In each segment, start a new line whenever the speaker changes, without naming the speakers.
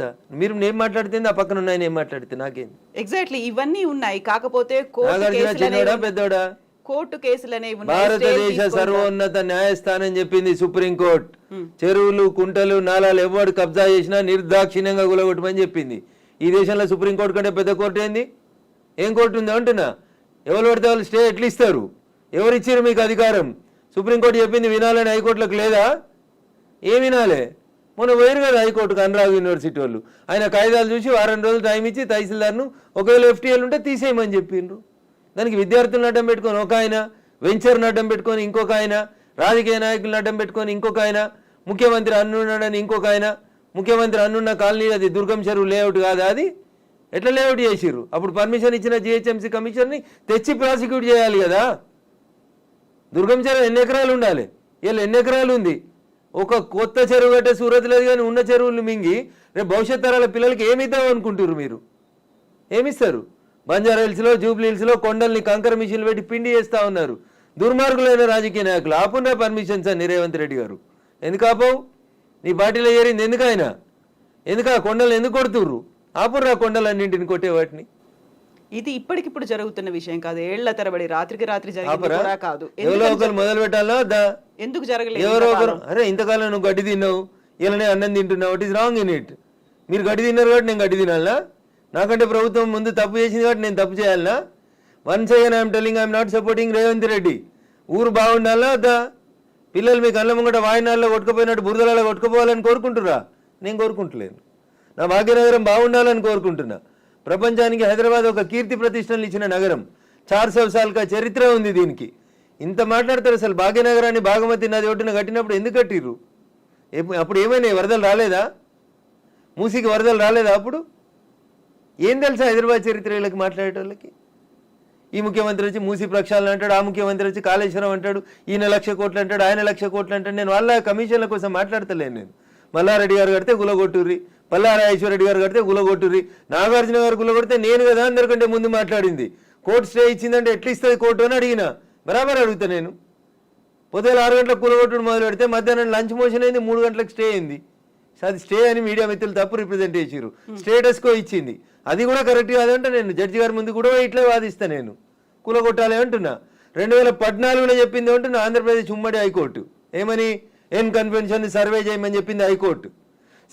మాట్లాడతా మీరు నేను మాట్లాడితే ఆ పక్కన ఉన్నాయి నేను మాట్లాడితే నాకేంది?
ఎగ్జాక్ట్లీ ఇవన్నీ ఉన్నాయి. కాకపోతే
చిన్నోడా పెద్దోడా?
కోర్టు కేసులు అనేవి ఉన్నాయి.
భారతదేశ. సర్వోన్నత న్యాయస్థానం చెప్పింది సుప్రీంకోర్టు. చెరువులు కుంటలు నాలాలు ఎవడు కబ్జా చేసినా నిర్దాక్షిణ్యంగా గులగొట్టమని చెప్పింది. ఈ దేశంలో సుప్రీంకోర్టు కంటే పెద్ద కోర్టు ఏంది? ఏం కోర్టు ఉంది అంటున్నా? ఎవరు పడితే వాళ్ళు స్టే ఎట్లా ఇస్తారు ఎవరు ఇచ్చారు మీకు అధికారం? సుప్రీంకోర్టు చెప్పింది వినాలని హైకోర్టులకు లేదా? ఏం వినాలే? మొన్న వేరు కదా హైకోర్టుకు అనురాగ్ యూనివర్సిటీ వాళ్ళు. ఆయన కాయిదాలు చూసి వారం రోజులు టైం ఇచ్చి తహసీల్దార్ను ఒకవేళ ఎఫ్టీఎల్ ఉంటే తీసేయమని చెప్పిండ్రు. దానికి విద్యార్థులను అడ్డం పెట్టుకొని ఒక ఆయన వెంచర్ను అడ్డం పెట్టుకొని ఇంకొక ఆయన రాజకీయ నాయకులను అడ్డం పెట్టుకొని ఇంకొక ఆయన ముఖ్యమంత్రి అన్నున్నాడని ఇంకొక ఆయన ముఖ్యమంత్రి అన్నున్న కాలనీ అది దుర్గం చెరువు లేఅవుట్ కాదా అది? ఎట్లా లేఅవుట్ చేసిర్రు? అప్పుడు పర్మిషన్ ఇచ్చిన జిహెచ్ఎంసీ కమిషన్ని తెచ్చి ప్రాసిక్యూట్ చేయాలి కదా. దుర్గం చెరువు ఎన్ని ఎకరాలు ఉండాలి? వీళ్ళు ఎన్ని ఎకరాలు ఉంది? ఒక కొత్త చెరువు కట్టే సూరత్ లేదు కానీ ఉన్న చెరువులు మింగి రేపు భవిష్యత్ తరాల పిల్లలకి ఏమి ఇద్దాం అనుకుంటారు మీరు? ఏమిస్తారు? బంజారా హిల్స్లో జూబ్లీ హిల్స్లో కొండల్ని కంకర మిషన్లు పెట్టి పిండి చేస్తా ఉన్నారు. దుర్మార్గులైన రాజకీయ నాయకులు ఆపున్నా పర్మిషన్ సార్ రేవంత్ రెడ్డి గారు. ఎందుకు ఆపవు? నీ పార్టీలో ఏరింది ఎందుకు ఆయన? ఎందుకు ఆ కొండలు ఎందుకు కొడుతుర్రు? ఆపుర్రా కొండలన్నింటిని కొట్టే వాటిని.
ఇది ఇప్పటికిప్పుడు జరుగుతున్న విషయం కాదు. ఏళ్ళ తరబడి రాత్రికి రాత్రి జరిగింది
ఆపరా?
కూడా కాదు.
ఎవరో
ఎందుకని
ఒకరు మొదలు పెట్టాలా? దా.
ఎందుకు జరగలేదు
ఎవరో ఒకరు అరే ఇంతకాలం నువ్వు గడ్డి తిన్నావు. ఇలానే అన్నం తింటున్నావు. It is wrong in it మీరు గడ్డి తిన్నారు కాబట్టి నేను గడ్డి తినాలా నాకంటే ప్రభుత్వం ముందు తప్పు చేసింది కాబట్టి నేను తప్పు చేయాలనా? Once again I'm telling I'm not supporting Revanth Reddy. ఊరు బాగుండాలా? వద్దా పిల్లలు మీ కళ్ళ ముంగట వాయినాల్లో కొట్టుకుపోయినట్టు బురదలలో కొట్టుకుపోవాలని కోరుకుంటురా నేను కోరుకుంటలేను. నా భాగ్యనగరం బాగుండాలని కోరుకుంటున్నా. ప్రపంచానికి హైదరాబాద్ ఒక కీర్తి ప్రతిష్టలు ఇచ్చిన నగరం. చార్ సంవత్సరాలుగా చరిత్ర ఉంది దీనికి. ఇంత మాట్లాడతారు అసలు భాగ్యనగరాన్ని భాగమతి నది ఒడ్డున కట్టినప్పుడు ఎందుకు కట్టిర్రు? అప్పుడు ఏమైనాయి? వరదలు రాలేదా? మూసికి వరదలు రాలేదా అప్పుడు? ఏం తెలుసా హైదరాబాద్ చరిత్ర వీళ్ళకి మాట్లాడేటోళ్ళకి? ఈ ముఖ్యమంత్రి వచ్చి మూసి ప్రక్షాళన అంటాడు ఆ ముఖ్యమంత్రి వచ్చి కాళేశ్వరం అంటాడు ఈయన లక్ష కోట్లు అంటాడు ఆయన లక్ష కోట్లు అంటాడు. నేను వాళ్ళ కమిషన్ల కోసం మాట్లాడతలేను నేను. మల్లారెడ్డి గారు కడితే గులగొట్టుర్రి. పల్లారాయేశ్వరరెడ్డి గారు కడితే గులగొట్టుర్రి. నాగార్జున గారు గులగొడితే నేను కదా అందరికంటే ముందు మాట్లాడింది. కోర్టు స్టే ఇచ్చిందంటే ఎట్లా ఇస్తుంది కోర్టు అని అడిగిన. బరాబర్ అడుగుతా నేను. పొద్దున ఆరు గంటలకు కూలగొట్టుడు మొదలు పెడితే మధ్యాహ్నం లంచ్ మోషన్ అయింది మూడు గంటలకు స్టే అయింది. అది స్టే అని మీడియా మిత్రులు తప్పు రిప్రజెంట్ చేసిరు స్టేటస్ కో ఇచ్చింది. అది కూడా కరెక్ట్ కాదంటే నేను. జడ్జి గారి ముందు కూడా ఇట్లా వాదిస్తా నేను. కూలగొట్టాలి అంటున్నా. రెండు వేల పద్నాలుగులో చెప్పింది అంటున్నా ఆంధ్రప్రదేశ్ ఉమ్మడి హైకోర్టు. ఏమని? ఎన్ కన్వెన్షన్ సర్వే చేయమని చెప్పింది హైకోర్టు.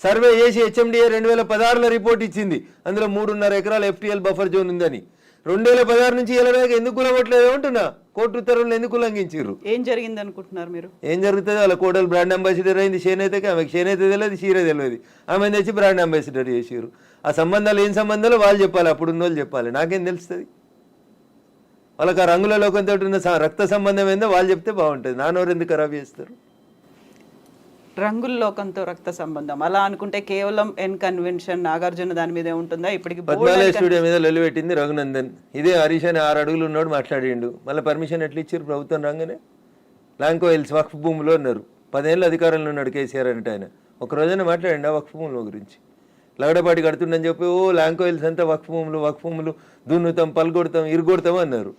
సర్వే చేసి హెచ్ఎండిఏ రెండు వేల పదహారులో రిపోర్ట్ ఇచ్చింది. అందులో మూడున్నర ఎకరాల ఎఫ్టీఎల్ బఫర్ జోన్ ఉందని. రెండు వేల పదహారు నుంచి ఇలా ఎందుకు కులగొట్టలేదు అంటున్నా? కోర్టు ఉత్తర్వులు ఎందుకు ఉల్లంఘించారు
ఏం జరిగింది అనుకుంటున్నారు మీరు?
ఏం జరుగుతుంది? వాళ్ళ కోడలు బ్రాండ్ అంబాసిడర్ అయింది చేనేతకి ఆమెకి చేనేత తెలియదు చీర తెలియదు. ఆమె తెచ్చి బ్రాండ్ అంబాసిడర్ చేసారు ఆ సంబంధాలు ఏం సంబంధాలు? వాళ్ళు చెప్పాలి అప్పుడు ఉన్న వాళ్ళు చెప్పాలి. నాకేం తెలుస్తుంది? వాళ్ళకి ఆ రంగుల లోకంతో ఉన్న రక్త సంబంధం ఏందో వాళ్ళు చెప్తే బాగుంటుంది. నానోరు ఎందుకు ఖరాబ్ చేస్తారు?
రంగుల లోకంతో రక్త సంబంధం. అలా అనుకుంటే కేవలం ఎన్ కన్వెన్షన్ నాగార్జున దాని మీదే ఉంటుందా? ఇప్పటికి
పద్మాలయ స్టూడియో మీద లొల్లి పెట్టింది రఘునందన్. ఇదే హరీష్ అని ఆరు అడుగులు ఉన్నాడు మాట్లాడిండు. మళ్ళీ పర్మిషన్ ఎట్లా ఇచ్చారు ప్రభుత్వం రాగానే? లాంకో హిల్స్ వక్ఫ్ భూమిలో ఉన్నారు. పదేళ్ళు అధికారంలో ఉన్నాడు కేసీఆర్ అంటే ఆయన. ఒక రోజైనా మాట్లాడండి ఆ వక్ఫ్ భూముల గురించి. లగడపాటి కడుతుండని చెప్పి ఓ లాంకో హిల్స్ అంతా వక్ఫ్ భూములు వక్ఫ్ భూములు దున్నుతాం పల్గొడతాం ఇరుగొడతాం అన్నారు.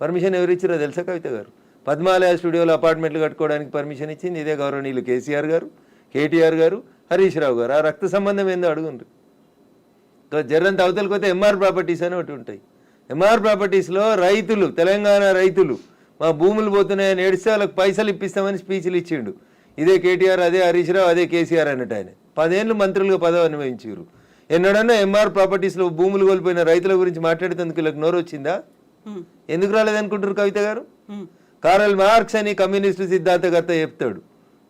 పర్మిషన్ ఎవరు ఇచ్చారో తెలుసా కవిత గారు? పద్మాలయ స్టూడియోలో అపార్ట్మెంట్లు కట్టుకోవడానికి పర్మిషన్ ఇచ్చింది ఇదే గౌరవనీయులు కేసీఆర్ గారు కేటీఆర్ గారు హరీష్ రావు గారు. ఆ రక్త సంబంధం ఏందో అడుగుండ్రు. ఇంకా జర్రంత అవతలకి పోతే ఎంఆర్ ప్రాపర్టీస్ అని ఒకటి ఉంటాయి. ఎంఆర్ ప్రాపర్టీస్లో రైతులు తెలంగాణ రైతులు మా భూములు పోతున్నాయని ఏడిస్తే వాళ్ళకి పైసలు ఇప్పిస్తామని స్పీచ్లు ఇచ్చిండు. ఇదే కేటీఆర్ అదే హరీష్ రావు అదే కేసీఆర్ అన్నట్టు ఆయన. పదేళ్ళు మంత్రులుగా పదవి అనుభవించారు ఎన్నడన్నా ఎంఆర్ ప్రాపర్టీస్లో భూములు కోల్పోయిన రైతుల గురించి మాట్లాడేందుకు వీళ్ళకి నోరు వచ్చిందా. ఎందుకు రాలేదనుకుంటారు కవిత గారు. కారల్ మార్క్స్ అని కమ్యూనిస్టు సిద్ధాంతకర్త చెప్తాడు.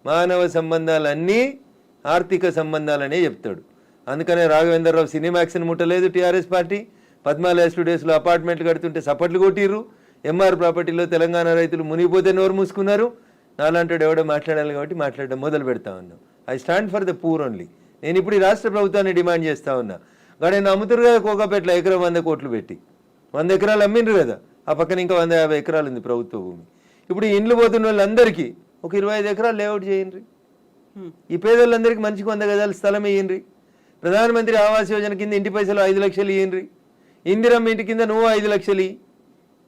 మానవ సంబంధాలన్నీ ఆర్థిక సంబంధాలనే చెప్తాడు. అందుకనే రాఘవేంద్రరావు సినిమాక్స్ని ముట్టలేదు టీఆర్ఎస్ పార్టీ. పద్మాలయ స్టూడియోస్లో అపార్ట్మెంట్లు కడుతుంటే సపట్లు కొట్టిర్రు. ఎంఆర్ ప్రాపర్టీలో తెలంగాణ రైతులు మునిగిపోతే నోరు మూసుకున్నారు. నాలాంటి ఎవడో మాట్లాడాలి కాబట్టి మాట్లాడడం మొదలు పెడతా ఉన్నాం. I stand for the poor only. నేను ఇప్పుడు ఈ రాష్ట్ర ప్రభుత్వాన్ని డిమాండ్ చేస్తా ఉన్నా. కానీ అమ్ముతురు కదా కోకాపేటలో ఎకరం వంద కోట్లు పెట్టి. వంద ఎకరాలు అమ్మిండ్రు కదా. ఆ పక్కన ఇంకా వంద యాభై ఎకరాలు ఉంది ప్రభుత్వ భూమి. ఇప్పుడు ఈ ఇండ్లు పోతున్న వాళ్ళందరికీ ఒక ఇరవై ఐదు ఎకరాలు లేఅవుట్ చేయండి. ఈ పేదోళ్ళందరికీ మంచికి వంద గజాల స్థలం ఇయ్యండి. ప్రధానమంత్రి ఆవాస్ యోజన కింద ఇంటి పైసలు ఐదు లక్షలు ఇయ్యండి. ఇందిరమ్మ ఇంటి కింద నువ్వు ఐదు లక్షలు.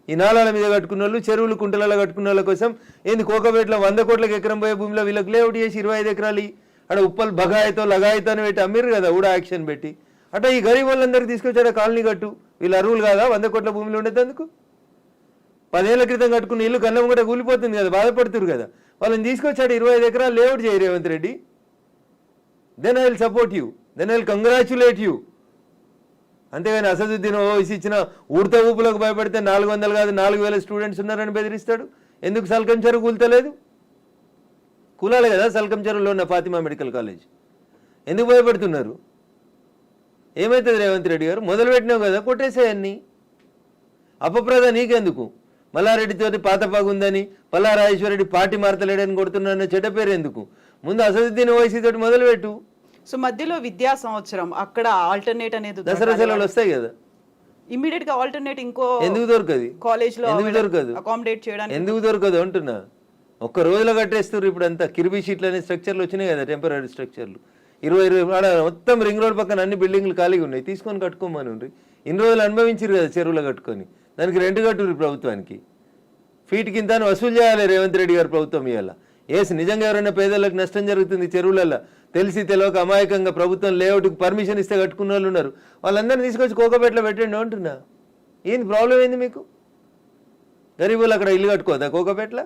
ఈ నాలాల మీద కట్టుకున్న వాళ్ళు చెరువులు కుంటలలో కట్టుకున్న వాళ్ళ కోసం ఏంది కోకపేటలో వంద కోట్లకు ఎకరం పోయే భూమిలో వీళ్ళకి లేఅవుట్ చేసి ఇరవై ఐదు ఎకరాలు. అక్కడ ఉప్పల్ బగాయితో లగాయితో అని పెట్టి అమ్మిర్రు కదా కూడా యాక్షన్ పెట్టి. అట్లా ఈ గరీబ్ వాళ్ళందరికీ తీసుకొచ్చాడు కాలనీ కట్టు. వీళ్ళు అరువులు కాదా? వంద కోట్ల భూమిలో ఉండేందుకు? పదేళ్ళ క్రితం కట్టుకున్న ఇల్లు కన్నం కూడా కూలిపోతుంది కదా బాధపడుతురు కదా. వాళ్ళని తీసుకొచ్చాడు ఇరవై ఐదు ఎకరాలు లేఅవుట్ చేయి Revanth Reddy. Then I will support you then I will congratulate you అంతేగాని అసదుద్దీన్ ఓవైసీ ఇచ్చిన ఉడత ఊపులకు భయపడితే నాలుగు వందలు కాదు నాలుగు వేల స్టూడెంట్స్ ఉన్నారని బెదిరిస్తాడు. ఎందుకు సల్కం కూల్తలేదు కూలాలి కదా సల్కం ఉన్న ఫాతిమా మెడికల్ కాలేజ్. ఎందుకు భయపడుతున్నారు? ఏమవుతుంది రేవంత్ రెడ్డి గారు? మొదలు పెట్టినావు కదా కొట్టేసేయన్ని. అపప్రద నీకెందుకు? మల్లారెడ్డితోటి పాత పగుందని పల్లారాజేశ్వరరెడ్డి పార్టీ మారతలేడని కొడుతున్నాను చెడ్డ పేరు ఎందుకు ముందు అసదుద్దీన్ ఓవైసీ తోటి మొదలుపెట్టు.
సో మధ్యలో విద్యా సంవత్సరం అక్కడ ఆల్టర్నేట్ అనేది
దసరా సెలవులు వస్తాయి కదా.
ఇమీడియట్గా ఆల్టర్నేట్ ఇంకో
ఎందుకు దొరకది?
కాలేజ్లో
ఎందుకు దొరకదు?
అకామిడేట్ చేయడానికి
ఎందుకు దొరకదు అంటున్నా? ఒక్క రోజులో కట్టేస్తారు ఇప్పుడు అంతా కిర్బీ షీట్లు అనే స్ట్రక్చర్లు వచ్చినాయి కదా టెంపరీ స్ట్రక్చర్లు ఇరవై ఇరవై మొత్తం రింగ్ రోడ్ పక్కన అన్ని బిల్డింగ్లు ఖాళీగా ఉన్నాయి. తీసుకొని కట్టుకోమని ఇన్ని రోజులు అనుభవించారు కదా చెరువులో కట్టుకొని. దానికి రెంట్ కట్టురు ప్రభుత్వానికి. ఫీట్ కింద వసూలు చేయాలి రేవంత్ రెడ్డి గారు ప్రభుత్వం ఇవాళ. ఏస్ నిజంగా ఎవరైనా పేదలకు నష్టం జరుగుతుంది చెరువులలో తెలిసి తెలియక అమాయకంగా ప్రభుత్వం లేఅవుట్కి పర్మిషన్ ఇస్తే కట్టుకున్న వాళ్ళు ఉన్నారు. వాళ్ళందరినీ తీసుకొచ్చి కోకపేటలో పెట్టండి అంటున్నా. ఏంది ప్రాబ్లం ఏంది మీకు? గరీబులు అక్కడ ఇల్లు కట్టుకోదా కోకపేటలో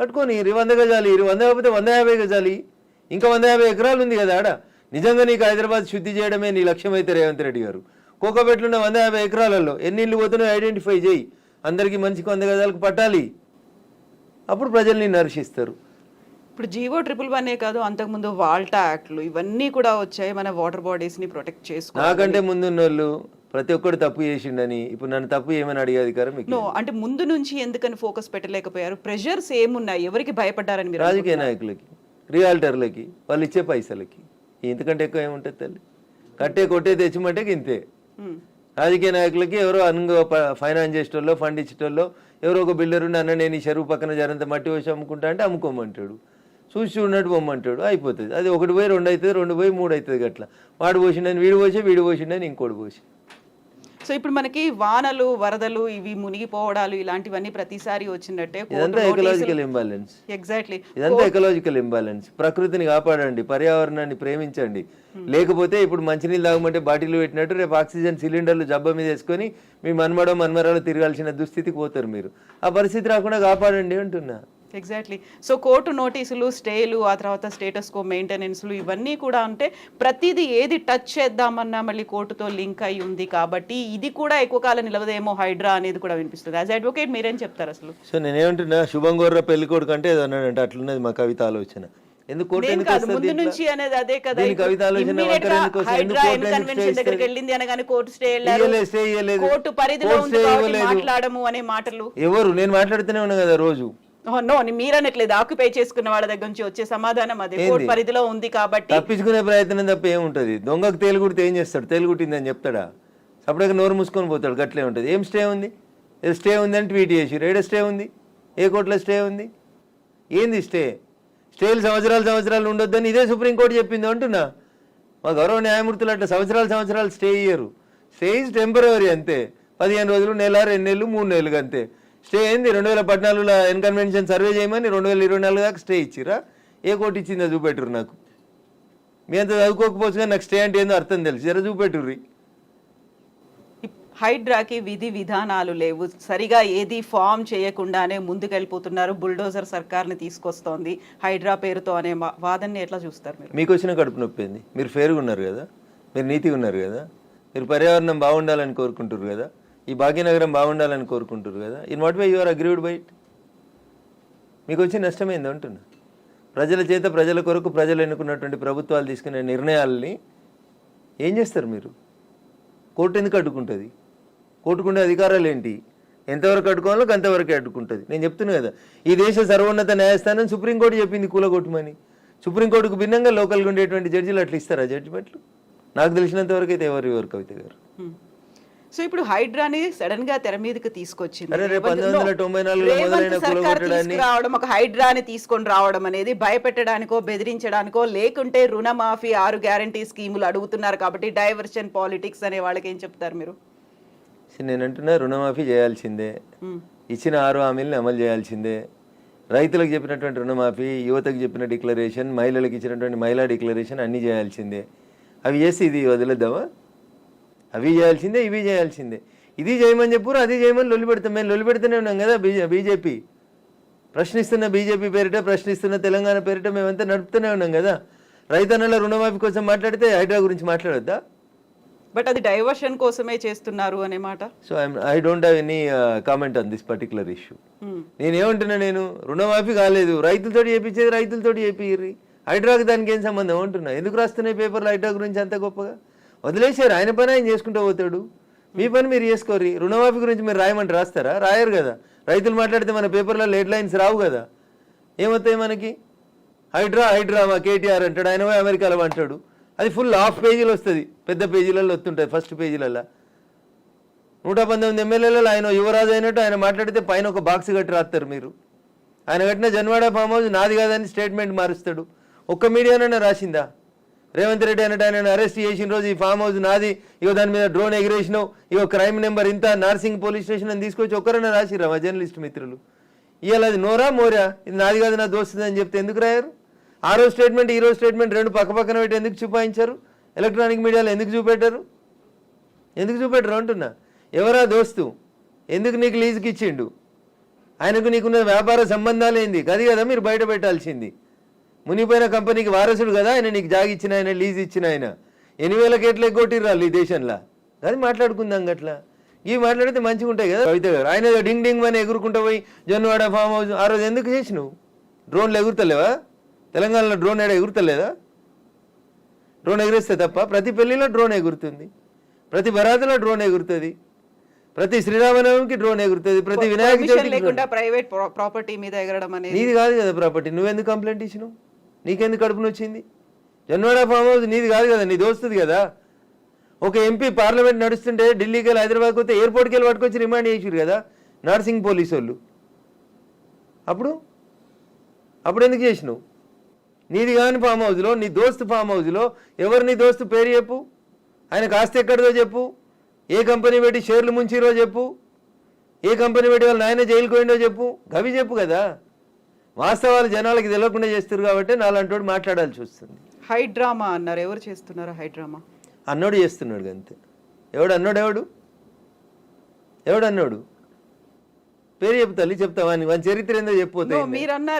కట్టుకొని ఇరవై వంద గజాలి ఇరవై వంద కాకపోతే వంద యాభై గజాలి. ఇంకా వంద యాభై ఎకరాలు ఉంది కదా ఆడ. నిజంగా నీకు హైదరాబాద్ శుద్ధి చేయడమే నీ లక్ష్యం అయితే రేవంత్ రెడ్డి గారు. కోకపేటలో ఉన్న వంద యాభై ఎకరాలలో ఎన్ని ఇల్లు పోతున్నాయో ఐడెంటిఫై చేయి. అందరికీ మంచికి వంద గజాలకు పట్టాలి. అప్పుడు ప్రజల్ని నరిశిస్తారు.
ఇప్పుడు జీవో ట్రిపుల్ వన్ కాదు అంతకుముందు వాల్టా యాక్ట్లు ఇవన్నీ కూడా వచ్చాయి మన వాటర్ బాడీస్ని ప్రొటెక్ట్ చేసుకో
నాకంటే ముందున్న వాళ్ళు ప్రతి ఒక్కడు తప్పు చేసిండని ఇప్పుడు నన్ను తప్పు ఏమని అడిగే అధికారం మీకు.
నో అంటే ముందు నుంచి ఎందుకని ఫోకస్ పెట్టలేకపోయారు? ప్రెషర్స్ ఏమున్నాయి? ఎవరికి భయపడ్డారని మీరు
రాజకీయ నాయకులకి రియాల్టర్లకి వాళ్ళు ఇచ్చే పైసలకి. ఇంతకంటే ఎక్కువ ఏముంటుంది తల్లి? కట్టే కొట్టే తెచ్చిమంటే ఇంతే. రాజకీయ నాయకులకి ఎవరో అనుగో ఫైనాన్స్ చేసేటోళ్ళు ఫండ్ ఇచ్చేటోళ్ళు ఎవరో ఒక బిల్డర్ ఉండి అన్న నేను ఈ చెరువు పక్కన జరంత మట్టి వేసి అమ్ముకుంటా అంటే అమ్ముకోమంటాడు. చూసి చూడనట్టు పొమ్మంటాడు అయిపోతుంది. అది ఒకటి పోయి రెండు అవుతుంది రెండు పోయి మూడు అవుతుంది అట్లా వాడు పోసిండని వీడు పోసి వీడు పోసిండని ఇంకోటి పోసి.
సో ఇప్పుడు మనకి వానలు వరదలు ఇవి మునిగిపోవడాలు ఇలాంటివన్నీ ప్రతిసారి వచ్చినట్టే
ఇదంతా ఎకలాజికల్ ఇంబాలెన్స్
ఎగ్జాక్ట్లీ
ఇదంతా ఎకలాజికల్ ఇంబాలెన్స్ ప్రకృతిని కాపాడండి పర్యావరణాన్ని ప్రేమించండి. లేకపోతే ఇప్పుడు మంచినీళ్ళు తాగమంటే బాటిల్ పెట్టినట్టు రేపు ఆక్సిజన్ సిలిండర్లు జబ్బ మీద వేసుకొని మీ మన్మడో మన్మరాలు తిరగాల్సిన దుస్థితికి పోతారు మీరు. ఆ పరిస్థితి రాకుండా కాపాడండి అంటున్నా.
ఎగ్జాక్ట్లీ సో కోర్టు నోటీసులు స్టేలు ఆ తర్వాత స్టేటస్ కో మెయింటెనెన్స్లు ఇవన్నీ కూడా అంటే ప్రతిదీ ఏది టచ్ చేద్దామన్నా మళ్ళీ కోర్టుతో లింక్ అయి ఉంది కాబట్టి ఇది కూడా ఎక్కువ కాలం నిలవదేమో హైడ్రా అనేది కూడా వినిపిస్తుంది. యాజ్ అడ్వకేట్ మీరేం చెప్తారు అసలు?
సో నేనేమంటున్నా శుభం గోర్ర పెళ్ళి కొడుకు అంటే ఏదో అన్నాడంటే అట్లున్నది మా కవిత ఆలోచన. ఎందుకు
ముందు? నుంచి అనేది అదే కదా.
కవిత ఆలోచన
దగ్గరికి? వెళ్ళింది అనగానే కోర్టు స్టే. కోర్టు పరిధిలో. మాట్లాడము అనే మాటలు.
ఎవరు? నేను మాట్లాడుతూనే ఉన్నా కదా రోజు.
నో మీరనట్లేదు. ఆక్యుపై చేసుకున్న వాళ్ళ దగ్గర నుంచి వచ్చే సమాధానం అదే. కోర్టు పరిధిలో ఉంది కాబట్టి.
తప్పించుకునే ప్రయత్నం తప్ప ఏముంటుంది దొంగకు తేలుగుడితే ఏం చేస్తాడు? తేలుగుట్టిందని చెప్తాడా? సపరేట్గా నోరు మూసుకొని పోతాడు. గట్లే ఉంటుంది. ఏం స్టే ఉంది? స్టే ఉంది అని ట్వీట్ చేసి ఏడ స్టే ఉంది? ఏ కోర్టులో స్టే ఉంది? ఏంది స్టే? స్టేలు సంవత్సరాలు సంవత్సరాలు ఉండొద్దని ఇదే సుప్రీంకోర్టు చెప్పింది అంటున్నా. మా గౌరవ న్యాయమూర్తులు అట్లా సంవత్సరాలు సంవత్సరాలు స్టే ఇయ్యరు. స్టే ఇస్ టెంపరీ అంతే. పదిహేను రోజులు నెల రెండు నెలలు మూడు నెలలు అంతే. స్టే ఏంది రెండు వేల పద్నాలుగులో ఎన్కన్వెన్షన్ సర్వే చేయమని రెండు వేల ఇరవై నాలుగు దాకా స్టే ఇచ్చిరా ఏ కోర్టు ఇచ్చిందో చూపెట్టురు నాకు. మీ అంత చదువుకోకపోవచ్చు కానీ నాకు స్టే అంటే ఏందో అర్థం తెలుసు. జర చూపెట్టుర్రి.
హైడ్రాకి విధి విధానాలు లేవు. సరిగా ఏది ఫామ్ చేయకుండానే ముందుకెళ్ళిపోతున్నారు. బుల్డోజర్ సర్కార్ని తీసుకొస్తోంది హైడ్రా పేరుతో అనే వాదనని ఎట్లా చూస్తారు మీరు?
మీకు వచ్చిన కడుపు నొప్పి ఏంది? మీరు ఫేర్గా ఉన్నారు కదా? మీరు నీతిగా ఉన్నారు కదా? మీరు పర్యావరణం బాగుండాలని కోరుకుంటారు కదా? ఈ భాగ్యనగరం బాగుండాలని కోరుకుంటారు కదా. In what way you are agreed byte మీకు వచ్చి నష్టమైంది అంటున్నా. ప్రజల చేత ప్రజల కొరకు ప్రజలు ఎన్నుకున్నటువంటి ప్రభుత్వాలు తీసుకునే నిర్ణయాలని ఏం చేస్తారు మీరు? కోర్టు ఎందుకు అడ్డుకుంటుంది? కోర్టుకుండే అధికారాలు ఏంటి? ఎంతవరకు అడ్డుకోవాలో అంతవరకే అడ్డుకుంటుంది. నేను చెప్తున్నా కదా ఈ దేశ సర్వోన్నత న్యాయస్థానం సుప్రీంకోర్టు చెప్పింది కూలగొట్టమని. సుప్రీంకోర్టుకు భిన్నంగా లోకల్గా ఉండేటువంటి జడ్జిలు అట్లా ఇస్తారా జడ్జిమెంట్లు నాకు తెలిసినంత వరకు అయితే ఎవరు ఎవరు కవిత గారు?
సో ఇప్పుడు హైడ్రాని సడన్గా తెర మీదకి తీసుకొచ్చింది.
అరే రేపు
రేవంత్-
1994 లో
రేవంత్
మొదలైన
సర్కార్
కూలగొట్టడాన్ని-
తీసుకురావడం ఒక హైడ్రాని తీసుకొని రావడం అనేది భయపెట్టడానికో బెదిరించడానికో లేకుంటే రుణమాఫీ ఆరు గ్యారంటీ స్కీములు అడుగుతున్నారు కాబట్టి డైవర్షన్ పాలిటిక్స్ అనే వాళ్ళకి ఏం చెప్తారు మీరు?
నేను అంటున్నా రుణమాఫీ చేయాల్సిందే. ఇచ్చిన ఆరు హామీలను అమలు చేయాల్సిందే. రైతులకు చెప్పినటువంటి రుణమాఫీ యువతకు చెప్పిన డిక్లరేషన్ మహిళలకు ఇచ్చినటువంటి మహిళా డిక్లరేషన్ అన్నీ చేయాల్సిందే. అవి చేసి ఇది వదిలేద్దామా? అవి చేయాల్సిందే ఇవి చేయాల్సిందే. ఇది చేయమని చెప్పురు అది చేయమని లొల్లి పెడతాం. మేము లొల్లి పెడుతూనే ఉన్నాం కదా బీజే బీజేపీ. ప్రశ్నిస్తున్న బీజేపీ పేరిట ప్రశ్నిస్తున్న తెలంగాణ పేరిట మేమంతా నడుపుతూనే ఉన్నాం కదా. రైతన్నల రుణమాఫీ కోసం మాట్లాడితే హైడ్రా గురించి మాట్లాడొద్దా?
బట్ అది డైవర్షన్ కోసమే చేస్తున్నారు అనే మాట.
So I I don't have any comment on this particular issue
Hmm.
నేను రుణమాఫీ కాలేదు. రైతులతో చేపించేది రైతులతో చేపిర్రి హైడ్రాకి దానికి ఏం సంబంధం? అంటున్నా ఎందుకు రాస్తున్నాయి పేపర్లు హైడ్రా గురించి అంత గొప్పగా? వదిలేసారు ఆయన పని ఆయన చేసుకుంటూ పోతాడు. మీ పని మీరు చేసుకోరు రుణమాఫీ గురించి మీరు రాయమంటే రాస్తారా? రాయరు కదా. రైతులు మాట్లాడితే మన పేపర్లో హెడ్ లైన్స్ రావు కదా. ఏమవుతాయి మనకి? హైడ్రా హైడ్రా మా కేటీఆర్ అంటాడు. ఆయన అమెరికాలో అంటాడు. అది ఫుల్ హాఫ్ పేజీలు వస్తుంది. పెద్ద పేజీలలో వస్తుంటాయి ఫస్ట్ పేజీలలో. నూట పంతొమ్మిది ఎమ్మెల్యేలలో ఆయన యువరాజు అయినట్టు ఆయన మాట్లాడితే పైన ఒక బాక్స్ కట్టి రాస్తారు మీరు. ఆయన కట్టిన జన్వాడ ఫామ్ హౌస్ నాది కాదని స్టేట్మెంట్ మారుస్తాడు. ఒక్క మీడియానైనా రాసిందా? రేవంత్ రెడ్డి అన్నట్టు ఆయన అరెస్ట్ చేసిన రోజు ఈ ఫామ్ హౌస్ నాది. ఇగో దాని మీద డ్రోన్ ఎగిరేసినావు ఇగో క్రైమ్ నెంబర్ ఇంత నార్సింగ్ పోలీస్ స్టేషన్ అని తీసుకొచ్చి ఒక్కరైనా రాసిరా మా జర్నలిస్ట్ మిత్రులు? ఇవాళ అది నోరా మోరా? ఇది నాది కాదు నా దోస్తుంది అని చెప్తే ఎందుకు రాయారు? ఆ రోజు స్టేట్మెంట్ ఈ రోజు స్టేట్మెంట్ రెండు పక్క పక్కన పెట్టి ఎందుకు చూపాయించారు? ఎలక్ట్రానిక్ మీడియాలో ఎందుకు చూపెట్టారు? ఎందుకు చూపెట్టరు అంటున్నా? ఎవరా దోస్తు? ఎందుకు నీకు లీజుకి ఇచ్చిండు ఆయనకు నీకున్న వ్యాపార సంబంధాలు ఏంది? అది కదా మీరు బయట పెట్టాల్సింది. మునిపోయిన కంపెనీకి వారసుడు కదా ఆయన నీకు జాగి ఇచ్చిన ఆయన లీజ్ ఇచ్చిన ఆయన. ఎన్ని వేల కేట్లు ఎగ్గొట్టిర్రాళ్ళు ఈ దేశంలో? అది మాట్లాడుకుందాం గట్లా. ఇవి మాట్లాడితే మంచిగా ఉంటాయి కదా కవిత గారు. ఆయన డింగ్ డింగ్ అని ఎగురుకుంటూ పోయి జొన్నవాడ ఫామ్ హౌస్ ఆ రోజు ఎందుకు చేసినావు? డ్రోన్లు ఎగురుతలేవా? తెలంగాణలో డ్రోన్ ఏడ ఎగురుతలేదా? డ్రోన్ ఎగిరేస్తే తప్ప ప్రతి పెళ్ళిలో డ్రోన్ ఎగురుతుంది. ప్రతి బరాతులో డ్రోన్ ఎగురుతుంది. ప్రతి శ్రీరామనవమికి డ్రోన్ ఎగురుతుంది. ప్రతి వినాయక.
లేకుండా ప్రైవేట్ ప్రాపర్టీ మీద ఎగరడం అనేది
నీది కాదు కదా ప్రాపర్టీ. నువ్వెందుకు కంప్లైంట్ ఇచ్చినావు? నీకెందుకు కడుపు వచ్చింది జన్వాడ ఫామ్ హౌస్ నీది కాదు కదా నీ దోస్తుంది కదా. ఒక ఎంపీ పార్లమెంట్ నడుస్తుంటే ఢిల్లీకి వెళ్ళి హైదరాబాద్కి వస్తే ఎయిర్పోర్ట్కి వెళ్ళి పట్టుకొచ్చి రిమాండ్ చేసిరు కదా నర్సింగ్ పోలీసు వాళ్ళు. అప్పుడు? అప్పుడు ఎందుకు చేసినావు? నీది కాని ఫామ్ హౌస్లో నీ దోస్తు ఫామ్ హౌస్లో ఎవరు నీ దోస్తు పేరు చెప్పు? ఆయన కాస్త ఎక్కడిదో చెప్పు. ఏ కంపెనీ పెట్టి షేర్లు ముంచిరో చెప్పు. ఏ కంపెనీ పెట్టి వాళ్ళ నాయన జైలుకి పోయిండో చెప్పు. గవి చెప్పు కదా. వాస్తవాలు జనాలకి తెలియకుండా చేస్తారు కాబట్టి నాలంటోడు మాట్లాడాల్సి వస్తుంది.
హైడ్రామా అన్నారు. ఎవరు చేస్తున్నారు హైడ్రామా
అన్నోడు చేస్తున్నాడు అంతే ఎవడు అన్నోడు ఎవడు? ఎవడు అన్నోడు? పేరు చెప్తా చెప్తావా వాని చరిత్ర ఏందో చెప్పిపోతే